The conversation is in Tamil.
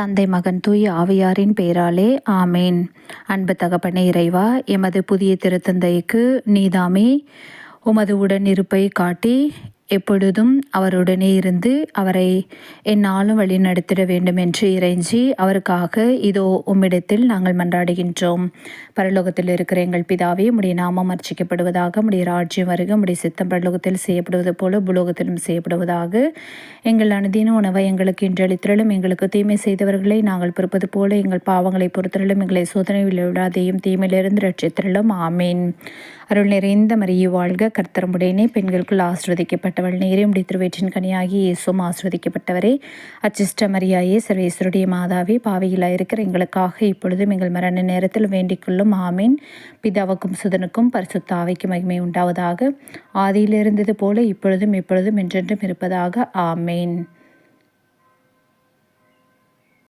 தந்தை மகன் தூய் ஆவியாரின் பெயராலே ஆமேன். அன்பு தகப்பனே இறைவா எமது புதிய திருத்தந்தைக்கு நீதாமே உமது உடன் இருப்பை காட்டி எப்பொழுதும் அவருடனே இருந்து அவரை என்னாலும் வழி நடத்திட வேண்டும் என்று இறைஞ்சி அவருக்காக இதோ உம்மிடத்தில் நாங்கள் மன்றாடுகின்றோம். பரலோகத்தில் இருக்கிற எங்கள் பிதாவே உடைய நாமம் அர்ச்சிக்கப்படுவதாக உடைய ராஜ்யம் வருக உடைய சித்தம் பரலோகத்தில் செய்யப்படுவது போல புலோகத்திலும் செய்யப்படுவதாக. எங்கள் அனுதின உணவை எங்களுக்கு இன்றளித்திரலும் எங்களுக்கு தீமை செய்தவர்களை நாங்கள் பொறுப்பது போல எங்கள் பாவங்களை பொறுத்திரலும் எங்களை சோதனை விளையாதையும் தீமையிலிருந்து ரட்சித்திரலும் ஆமேன். அருள் நிறைந்த மறிய வாழ்க. கர்த்தரமுடையனே பெண்களுக்குள் ஆசிர்வதிக்கப்பட்டவள். நேரே முடி திருவேற்றின் கனியாகி இயேசும் ஆசிர்வதிக்கப்பட்டவரே. அச்சிஷ்ட மரியாயே சர்வேஸ்வருடைய மாதாவே பாவையிலாக இருக்கிற எங்களுக்காக இப்பொழுதும் எங்கள் மரண நேரத்தில் வேண்டிக்கொள்ளும் ஆமீன். பிதாவுக்கும் சுதனுக்கும் பரிசுத்தாவைக்கு மகிமை உண்டாவதாக. ஆதியில் இருந்தது போல இப்பொழுதும் இப்பொழுதும் என்றென்றும் இருப்பதாக. ஆமேன்.